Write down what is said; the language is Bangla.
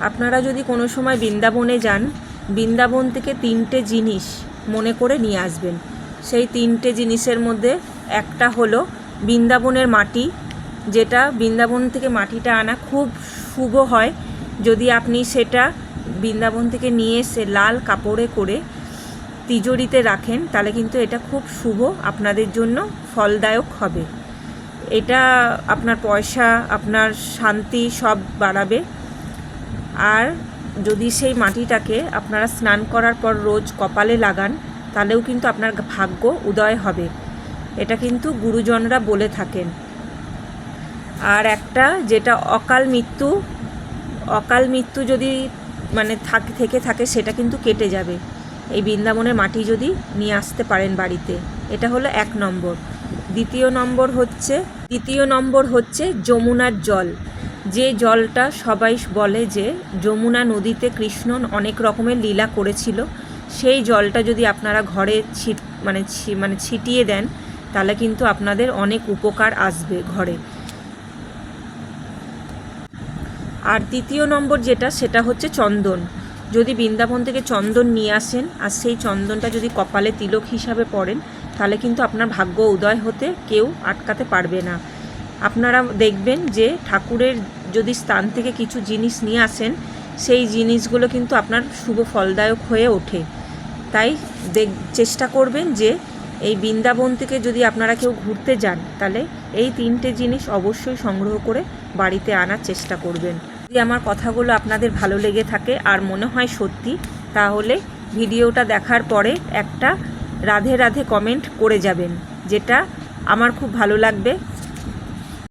আপনারা যদি কোনো সময় বৃন্দাবনে যান, বৃন্দাবন থেকে তিনটে জিনিস মনে করে নিয়ে আসবেন। সেই তিনটে জিনিসের মধ্যে একটা হলো বৃন্দাবনের মাটি, যেটা বৃন্দাবন থেকে মাটিটা আনা খুব শুভ হয়। যদি আপনি সেটা বৃন্দাবন থেকে নিয়ে এসে লাল কাপড়ে করে তিজোরিতে রাখেন, তাহলে কিন্তু এটা খুব শুভ, আপনাদের জন্য ফলদায়ক হবে। এটা আপনার পয়সা, আপনার শান্তি সব বাড়াবে। আর যদি সেই মাটিটাকে আপনারা স্নান করার পর রোজ কপালে লাগান, তাহলেও কিন্তু আপনার ভাগ্য উদয় হবে। এটা কিন্তু গুরুজনরা বলে থাকেন। আর একটা যেটা অকাল মৃত্যু অকাল মৃত্যু যদি মানে থাকে, থেকে থাকে, সেটা কিন্তু কেটে যাবে। এই বৃন্দাবনের মাটি যদি নিয়ে আসতে পারেন বাড়িতে, এটা হলো এক নম্বর। দ্বিতীয় নম্বর হচ্ছে, দ্বিতীয় নম্বর হচ্ছে যমুনার জল। যে জলটা সবাই বলে যে যমুনা নদীতে কৃষ্ণ অনেক রকমের লীলা করেছিল, সেই জলটা যদি আপনারা ঘরে ছিট মানে মানে ছিটিয়ে দেন, তাহলে কিন্তু আপনাদের অনেক উপকার আসবে ঘরে। আর তৃতীয় নম্বর যেটা, সেটা হচ্ছে চন্দন। যদি বৃন্দাবন থেকে চন্দন নিয়ে আসেন, আর সেই চন্দনটা যদি কপালে তিলক হিসাবে পড়েন, তাহলে কিন্তু আপনার ভাগ্য উদয় হতে কেউ আটকাতে পারবে না। আপনারা দেখবেন যে ঠাকুরের যদি স্থান থেকে কিছু জিনিস নিয়ে আসেন, সেই জিনিসগুলো কিন্তু আপনার শুভ ফলদায়ক হয়ে ওঠে। তাই দেখ, চেষ্টা করবেন যে এই বৃন্দাবন থেকে যদি আপনারা কেউ ঘুরতে যান, তাহলে এই তিনটে জিনিস অবশ্যই সংগ্রহ করে বাড়িতে আনার চেষ্টা করবেন। যদি আমার কথাগুলো আপনাদের ভালো লেগে থাকে আর মনে হয় সত্যি, তাহলে ভিডিওটা দেখার পরে একটা রাধে রাধে কমেন্ট করে যাবেন, যেটা আমার খুব ভালো লাগবে।